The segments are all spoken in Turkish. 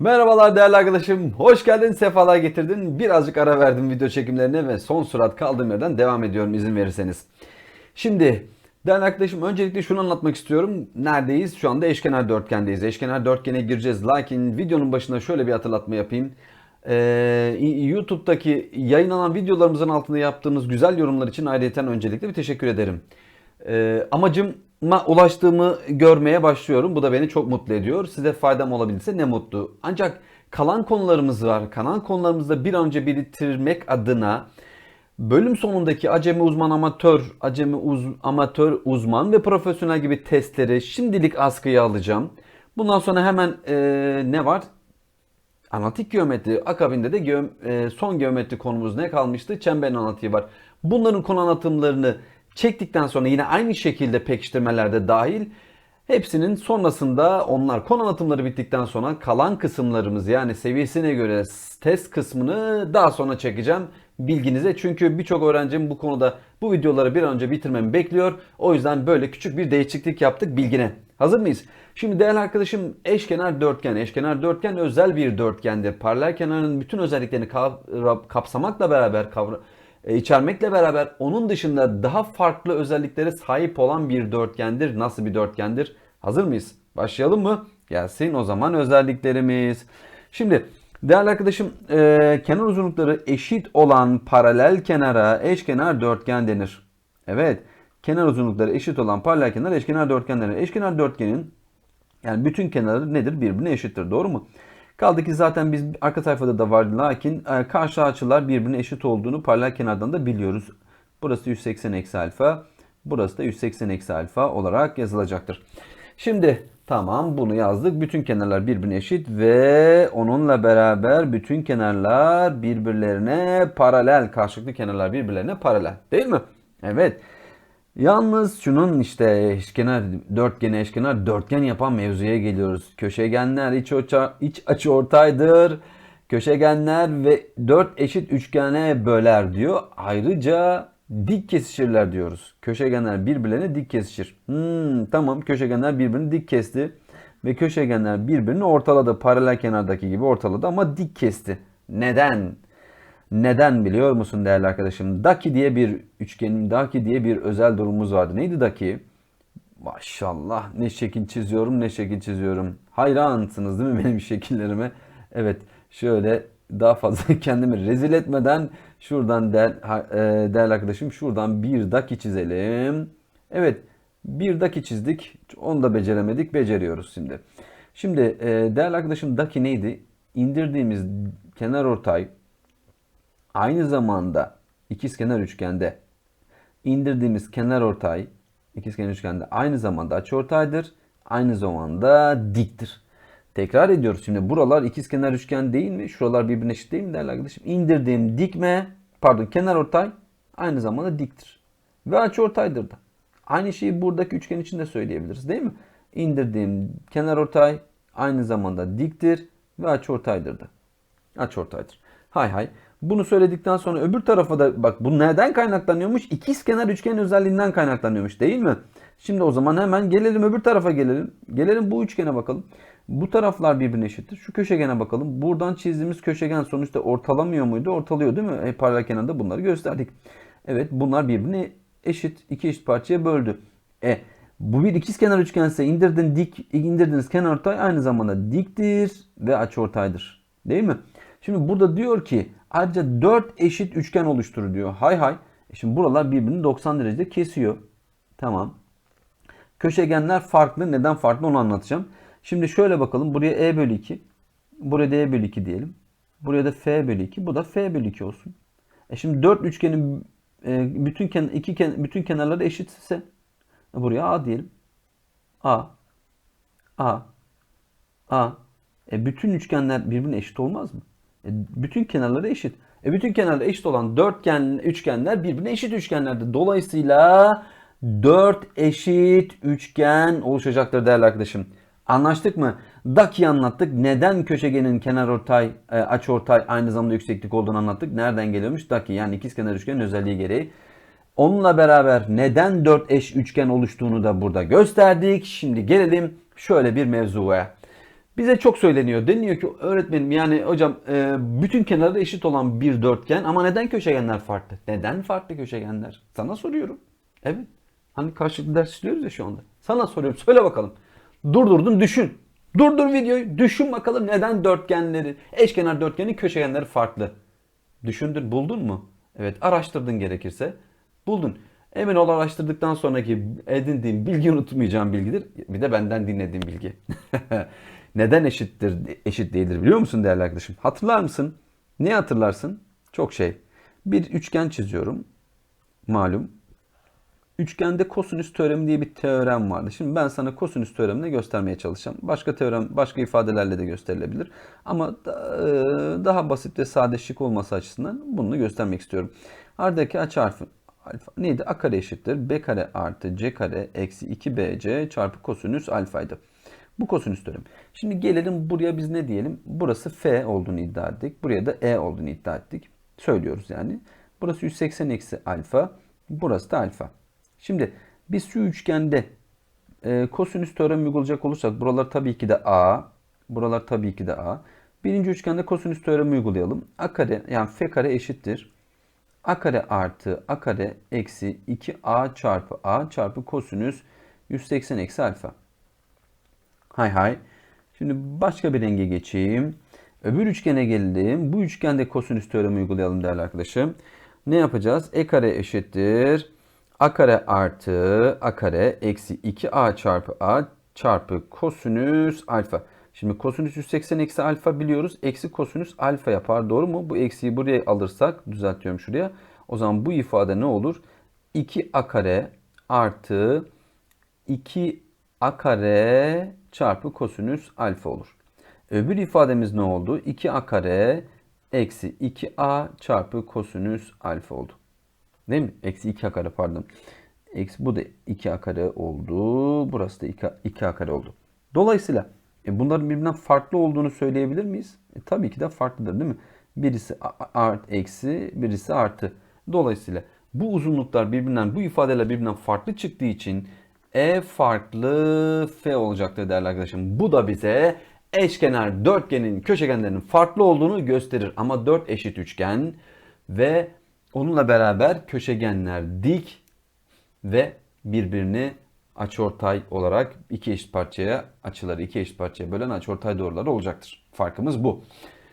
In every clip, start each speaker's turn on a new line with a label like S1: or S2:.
S1: Merhabalar değerli arkadaşım. Hoş geldin, sefalar getirdin. Birazcık ara verdim video çekimlerine ve son sürat kaldığım yerden devam ediyorum izin verirseniz. Şimdi değerli arkadaşım öncelikle şunu anlatmak istiyorum. Neredeyiz? Şu anda eşkenar dörtgendeyiz. Eşkenar dörtgene gireceğiz. Lakin videonun başında şöyle bir hatırlatma yapayım. Ee, YouTube'daki yayınlanan videolarımızın altında yaptığımız güzel yorumlar için ayrıyeten öncelikle bir teşekkür ederim. Ee, amacıma ulaştığımı görmeye başlıyorum. Bu da beni çok mutlu ediyor. Size faydam olabilirse ne mutlu. Ancak kalan konularımız var. Kalan konularımızı da bir an önce bitirmek adına bölüm sonundaki acemi uzman amatör, acemi uz, amatör uzman ve profesyonel gibi testleri şimdilik askıya alacağım. Bundan sonra hemen e, ne var? Analitik geometri akabinde de geom- e, son geometri konumuz ne kalmıştı? Çemberin anlatıyı var. Bunların konu anlatımlarını çektikten sonra yine aynı şekilde pekiştirmelerde dahil hepsinin sonrasında onlar konu anlatımları bittikten sonra kalan kısımlarımız yani seviyesine göre test kısmını daha sonra çekeceğim bilginize. Çünkü birçok öğrencim bu konuda bu videoları bir an önce bitirmemi bekliyor. O yüzden böyle küçük bir değişiklik yaptık bilgine. Hazır mıyız? Şimdi değerli arkadaşım eşkenar dörtgen. Eşkenar dörtgen özel bir dörtgendir. Paralel kenarın bütün özelliklerini kapsamakla beraber kavra içermekle beraber onun dışında daha farklı özelliklere sahip olan bir dörtgendir. Nasıl bir dörtgendir? Hazır mıyız? Başlayalım mı? Gelsin o zaman özelliklerimiz. Şimdi değerli arkadaşım e, kenar uzunlukları eşit olan paralel kenara eşkenar dörtgen denir. Evet kenar uzunlukları eşit olan paralel kenar eşkenar dörtgen denir. Eşkenar dörtgenin yani bütün kenarları nedir? Birbirine eşittir. Doğru mu? Kaldı ki zaten biz arka sayfada da vardı. Lakin e, karşı açılar birbirine eşit olduğunu paralel kenardan da biliyoruz. Burası 180 eksi alfa. Burası da 180 eksi alfa olarak yazılacaktır. Şimdi tamam bunu yazdık. Bütün kenarlar birbirine eşit ve onunla beraber bütün kenarlar birbirlerine paralel. Karşılıklı kenarlar birbirlerine paralel. Değil mi? Evet. Yalnız şunun işte eşkenar, dörtgen, eşkenar, dörtgen yapan mevzuya geliyoruz. Köşegenler iç, oça, iç açı ortaydır. Köşegenler ve dört eşit üçgene böler diyor. Ayrıca dik kesişirler diyoruz. Köşegenler birbirlerine dik kesişir. Hmm, tamam köşegenler birbirini dik kesti. Ve köşegenler birbirini ortaladı. Paralel kenardaki gibi ortaladı ama dik kesti. Neden? Neden biliyor musun değerli arkadaşım? Daki diye bir üçgenin, Daki diye bir özel durumumuz vardı. Neydi Daki? Maşallah ne şekil çiziyorum ne şekil çiziyorum. Hayransınız değil mi benim şekillerime? Evet şöyle daha fazla kendimi rezil etmeden şuradan değer, e, değerli arkadaşım şuradan bir daki çizelim. Evet bir daki çizdik. Onu da beceremedik. Beceriyoruz şimdi. Şimdi e, değerli arkadaşım daki neydi? İndirdiğimiz kenar ortay aynı zamanda ikizkenar üçgende indirdiğimiz kenar ortay ikizkenar üçgende aynı zamanda açıortaydır. Aynı zamanda diktir. Tekrar ediyoruz şimdi buralar ikizkenar üçgen değil mi? Şuralar birbirine eşit değil mi değerli arkadaşım? İndirdiğim dikme pardon kenar ortay aynı zamanda diktir. Ve açıortaydır da. Aynı şeyi buradaki üçgen için de söyleyebiliriz değil mi? İndirdiğim kenar ortay aynı zamanda diktir ve açıortaydır da. Açıortaydır. Hay hay. Bunu söyledikten sonra öbür tarafa da bak bu neden kaynaklanıyormuş? İkizkenar üçgen özelliğinden kaynaklanıyormuş değil mi? Şimdi o zaman hemen gelelim öbür tarafa gelelim. Gelelim bu üçgene bakalım. Bu taraflar birbirine eşittir. Şu köşegene bakalım. Buradan çizdiğimiz köşegen sonuçta ortalamıyor muydu? Ortalıyor değil mi? E, paralel kenarda bunları gösterdik. Evet bunlar birbirine eşit. iki eşit parçaya böldü. E bu bir ikizkenar üçgense indirdin dik, indirdiniz kenar ortay aynı zamanda diktir ve açıortaydır. Değil mi? Şimdi burada diyor ki ayrıca 4 eşit üçgen oluşturur diyor. Hay hay. E şimdi buralar birbirini 90 derecede kesiyor. Tamam. Köşegenler farklı. Neden farklı onu anlatacağım. Şimdi şöyle bakalım. Buraya E bölü 2. Buraya da E bölü 2 diyelim. Buraya da F bölü 2. Bu da F bölü 2 olsun. E şimdi 4 üçgenin e, bütün ken iki ken bütün kenarları eşitse buraya A diyelim. A A A e bütün üçgenler birbirine eşit olmaz mı? E, bütün kenarları eşit. E bütün kenarları eşit olan dörtgen üçgenler birbirine eşit üçgenlerdir. Dolayısıyla 4 eşit üçgen oluşacaktır değerli arkadaşım. Anlaştık mı? Daki'yi anlattık. Neden köşegenin kenar ortay, e, açı ortay aynı zamanda yükseklik olduğunu anlattık. Nereden geliyormuş? Daki yani ikizkenar üçgenin özelliği gereği. Onunla beraber neden 4 eş üçgen oluştuğunu da burada gösterdik. Şimdi gelelim şöyle bir mevzuya. Bize çok söyleniyor. Deniyor ki öğretmenim yani hocam e, bütün kenarları eşit olan bir dörtgen ama neden köşegenler farklı? Neden farklı köşegenler? Sana soruyorum. Evet. Hani karşılıklı ders işliyoruz ya şu anda. Sana soruyorum. Söyle bakalım. Durdurdun düşün. Durdur videoyu. Düşün bakalım neden dörtgenleri, eşkenar dörtgenin köşegenleri farklı. Düşündün, buldun mu? Evet, araştırdın gerekirse. Buldun. Emin ol araştırdıktan sonraki edindiğin bilgi unutmayacağım bilgidir. Bir de benden dinlediğim bilgi. Neden eşittir, eşit değildir biliyor musun değerli arkadaşım? Hatırlar mısın? Ne hatırlarsın? Çok şey. Bir üçgen çiziyorum. Malum. Üçgende kosinüs teoremi diye bir teorem vardı. Şimdi ben sana kosinüs teoremini göstermeye çalışacağım. Başka teorem, başka ifadelerle de gösterilebilir. Ama e, daha basit ve sade şık olması açısından bunu göstermek istiyorum. Ardaki açı harfi alfa neydi? A kare eşittir. B kare artı C kare eksi 2BC çarpı kosinüs alfaydı. Bu kosinüs teoremi. Şimdi gelelim buraya biz ne diyelim? Burası F olduğunu iddia ettik. Buraya da E olduğunu iddia ettik. Söylüyoruz yani. Burası 180 eksi alfa. Burası da alfa. Şimdi biz şu üçgende e, kosinüs teoremi uygulayacak olursak buralar tabii ki de A. Buralar tabii ki de A. Birinci üçgende kosinüs teoremi uygulayalım. A kare yani F kare eşittir. A kare artı A kare eksi 2A çarpı A çarpı kosinüs 180 eksi alfa. Hay hay. Şimdi başka bir renge geçeyim. Öbür üçgene geldim. Bu üçgende kosinüs teoremi uygulayalım değerli arkadaşım. Ne yapacağız? E kare eşittir. A kare artı A kare eksi 2A çarpı A çarpı kosinüs alfa. Şimdi kosinüs 180 eksi alfa biliyoruz. Eksi kosinüs alfa yapar. Doğru mu? Bu eksiyi buraya alırsak düzeltiyorum şuraya. O zaman bu ifade ne olur? 2A kare artı 2 a kare çarpı kosinüs alfa olur. Öbür ifademiz ne oldu? 2a kare eksi 2a çarpı kosinüs alfa oldu. Değil mi? Eksi 2a kare pardon. Eksi, bu da 2a kare oldu. Burası da 2a, 2a kare oldu. Dolayısıyla e, bunların birbirinden farklı olduğunu söyleyebilir miyiz? E, tabii ki de farklıdır değil mi? Birisi art eksi, birisi artı. Dolayısıyla bu uzunluklar birbirinden, bu ifadeler birbirinden farklı çıktığı için E farklı F olacaktır değerli arkadaşım. Bu da bize eşkenar dörtgenin köşegenlerinin farklı olduğunu gösterir. Ama dört eşit üçgen ve onunla beraber köşegenler dik ve birbirini açıortay olarak iki eşit parçaya açıları iki eşit parçaya bölen açıortay doğruları olacaktır. Farkımız bu.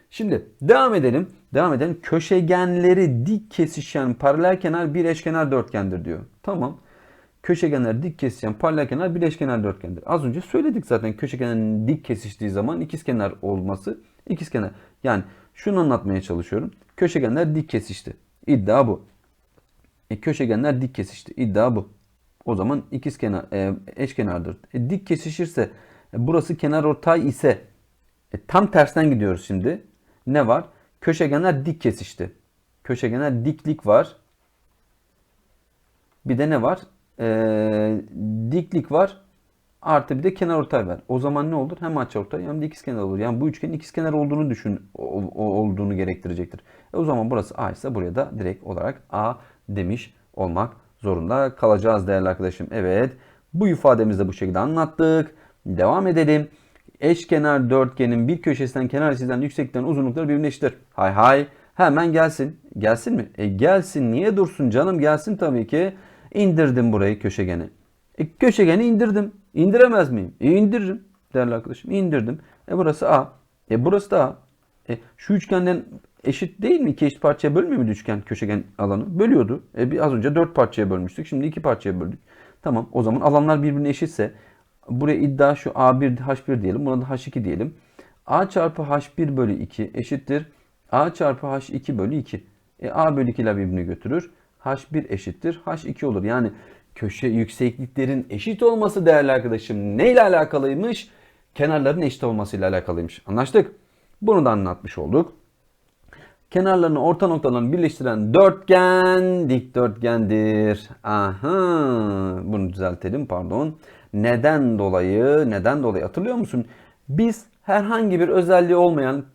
S1: Şimdi devam edelim. Devam edelim. Köşegenleri dik kesişen paralel kenar bir eşkenar dörtgendir diyor. Tamam. Köşegenler dik kesişen paralel kenar bir eşkenar dörtgendir. Az önce söyledik zaten köşegenlerin dik kesiştiği zaman ikizkenar olması ikizkenar. Yani şunu anlatmaya çalışıyorum. Köşegenler dik kesişti. İddia bu. E, köşegenler dik kesişti. İddia bu. O zaman ikizkenar e, eşkenardır. E, dik kesişirse e, burası kenar ortay ise e, tam tersten gidiyoruz şimdi. Ne var? Köşegenler dik kesişti. Köşegenler diklik var. Bir de ne var? Ee, diklik var. Artı bir de kenar ortay var. O zaman ne olur? Hem açıortay hem de ikizkenar olur. Yani bu üçgenin ikizkenar olduğunu düşün, o- o- olduğunu gerektirecektir. E o zaman burası A ise buraya da direkt olarak A demiş olmak zorunda kalacağız değerli arkadaşım. Evet. Bu ifademizi de bu şekilde anlattık. Devam edelim. Eşkenar dörtgenin bir köşesinden kenar açısından yükseklikten uzunlukları birbirine eşittir. Hay hay. Hemen gelsin. Gelsin mi? E gelsin. Niye dursun canım? Gelsin tabii ki. İndirdim burayı köşegeni. E, köşegeni indirdim. İndiremez miyim? E, indiririm değerli arkadaşım. İndirdim. E burası A. E burası da A. E, şu üçgenden eşit değil mi? İki eşit parçaya bölmüyor muydu üçgen köşegen alanı? Bölüyordu. E, bir az önce dört parçaya bölmüştük. Şimdi iki parçaya böldük. Tamam. O zaman alanlar birbirine eşitse buraya iddia şu A1 H1 diyelim. Buna da H2 diyelim. A çarpı H1 bölü 2 eşittir. A çarpı H2 bölü 2. E, A bölü 2 ile birbirini götürür. H1 eşittir. H2 olur. Yani köşe yüksekliklerin eşit olması değerli arkadaşım neyle alakalıymış? Kenarların eşit olmasıyla alakalıymış. Anlaştık. Bunu da anlatmış olduk. Kenarlarını orta noktalarını birleştiren dörtgen dikdörtgendir. Aha, bunu düzeltelim pardon. Neden dolayı? Neden dolayı hatırlıyor musun? Biz herhangi bir özelliği olmayan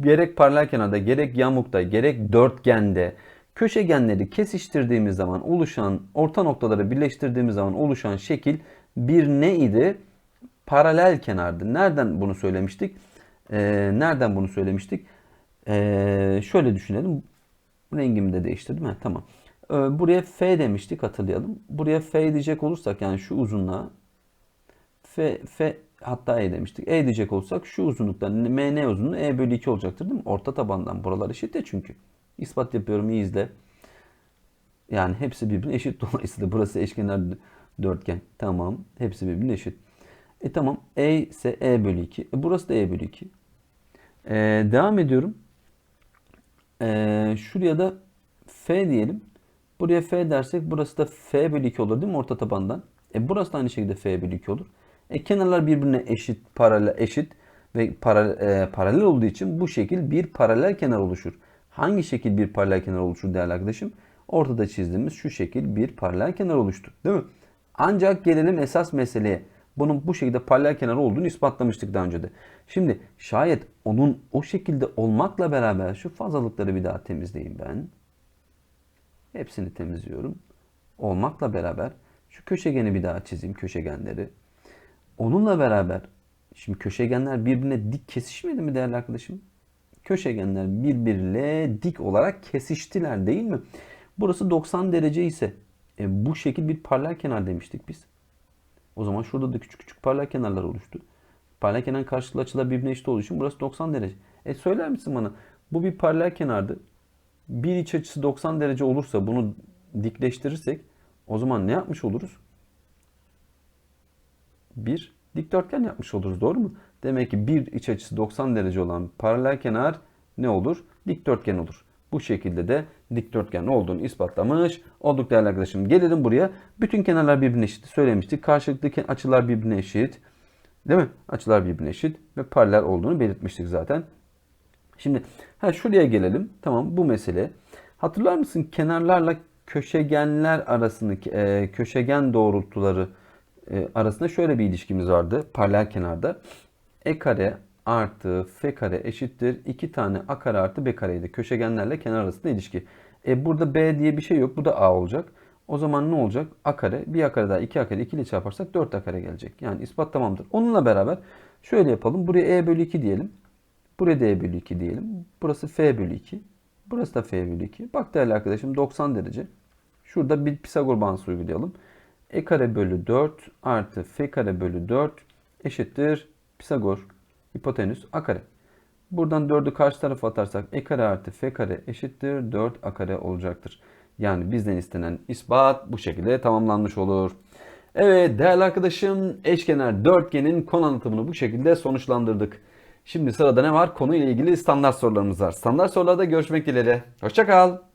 S1: gerek paralel kenarda, gerek yamukta, gerek dörtgende köşegenleri kesiştirdiğimiz zaman oluşan orta noktaları birleştirdiğimiz zaman oluşan şekil bir ne idi? paralel kenardı. Nereden bunu söylemiştik? Ee, nereden bunu söylemiştik? Ee, şöyle düşünelim. Rengimi de değiştirdim. Ha, tamam. Ee, buraya F demiştik hatırlayalım. Buraya F diyecek olursak yani şu uzunluğa F, F hatta E demiştik. E diyecek olsak şu uzunluktan MN uzunluğu E bölü 2 olacaktır değil mi? Orta tabandan. Buralar eşit ya çünkü. İspat yapıyorum iyi izle. Yani hepsi birbirine eşit. Dolayısıyla burası eşkenar dörtgen. Tamam. Hepsi birbirine eşit. E tamam. E ise E bölü 2. E, burası da E bölü 2. E, devam ediyorum. E, şuraya da F diyelim. Buraya F dersek burası da F bölü 2 olur değil mi orta tabandan? E burası da aynı şekilde F bölü 2 olur. E kenarlar birbirine eşit, paralel, eşit ve paralel, e, paralel olduğu için bu şekil bir paralel kenar oluşur. Hangi şekil bir paralel kenar oluşur değerli arkadaşım? Ortada çizdiğimiz şu şekil bir paralel kenar oluştu. Değil mi? Ancak gelelim esas meseleye. Bunun bu şekilde paralel kenar olduğunu ispatlamıştık daha önce de. Şimdi şayet onun o şekilde olmakla beraber şu fazlalıkları bir daha temizleyeyim ben. Hepsini temizliyorum. Olmakla beraber şu köşegeni bir daha çizeyim köşegenleri. Onunla beraber şimdi köşegenler birbirine dik kesişmedi mi değerli arkadaşım? Köşegenler birbiriyle dik olarak kesiştiler değil mi? Burası 90 derece ise e, bu şekil bir paralel kenar demiştik biz. O zaman şurada da küçük küçük paralel kenarlar oluştu. Paralel kenar karşılıklı açılar birbirine eşit olduğu için burası 90 derece. E söyler misin bana bu bir paralel kenardı. Bir iç açısı 90 derece olursa bunu dikleştirirsek o zaman ne yapmış oluruz? Bir dikdörtgen yapmış oluruz doğru mu? Demek ki bir iç açısı 90 derece olan paralel kenar ne olur? Dikdörtgen olur. Bu şekilde de dikdörtgen olduğunu ispatlamış olduk değerli arkadaşım. Gelelim buraya. Bütün kenarlar birbirine eşit söylemiştik. Karşılıklı açılar birbirine eşit. Değil mi? Açılar birbirine eşit ve paralel olduğunu belirtmiştik zaten. Şimdi ha şuraya gelelim. Tamam bu mesele. Hatırlar mısın kenarlarla köşegenler arasındaki e, köşegen doğrultuları e, arasında şöyle bir ilişkimiz vardı paralel kenarda. E kare artı f kare eşittir 2 tane a kare artı b kareydi. Köşegenlerle kenar arasında ilişki. E burada b diye bir şey yok. Bu da a olacak. O zaman ne olacak? a kare, bir a kare daha 2 a kare 2 ile çarparsak 4 a kare gelecek. Yani ispat tamamdır. Onunla beraber şöyle yapalım. Buraya e bölü 2 diyelim. Buraya da e bölü 2 diyelim. Burası f bölü 2. Burası da f bölü 2. Bak değerli arkadaşım 90 derece. Şurada bir Pisagor bağıntısı uygulayalım. e kare bölü 4 artı f kare bölü 4 eşittir Pisagor hipotenüs a kare. Buradan 4'ü karşı tarafa atarsak e kare artı f kare eşittir 4 a kare olacaktır. Yani bizden istenen ispat bu şekilde tamamlanmış olur. Evet değerli arkadaşım eşkenar dörtgenin konu anlatımını bu şekilde sonuçlandırdık. Şimdi sırada ne var? Konuyla ilgili standart sorularımız var. Standart sorularda görüşmek dileğiyle. Hoşçakal.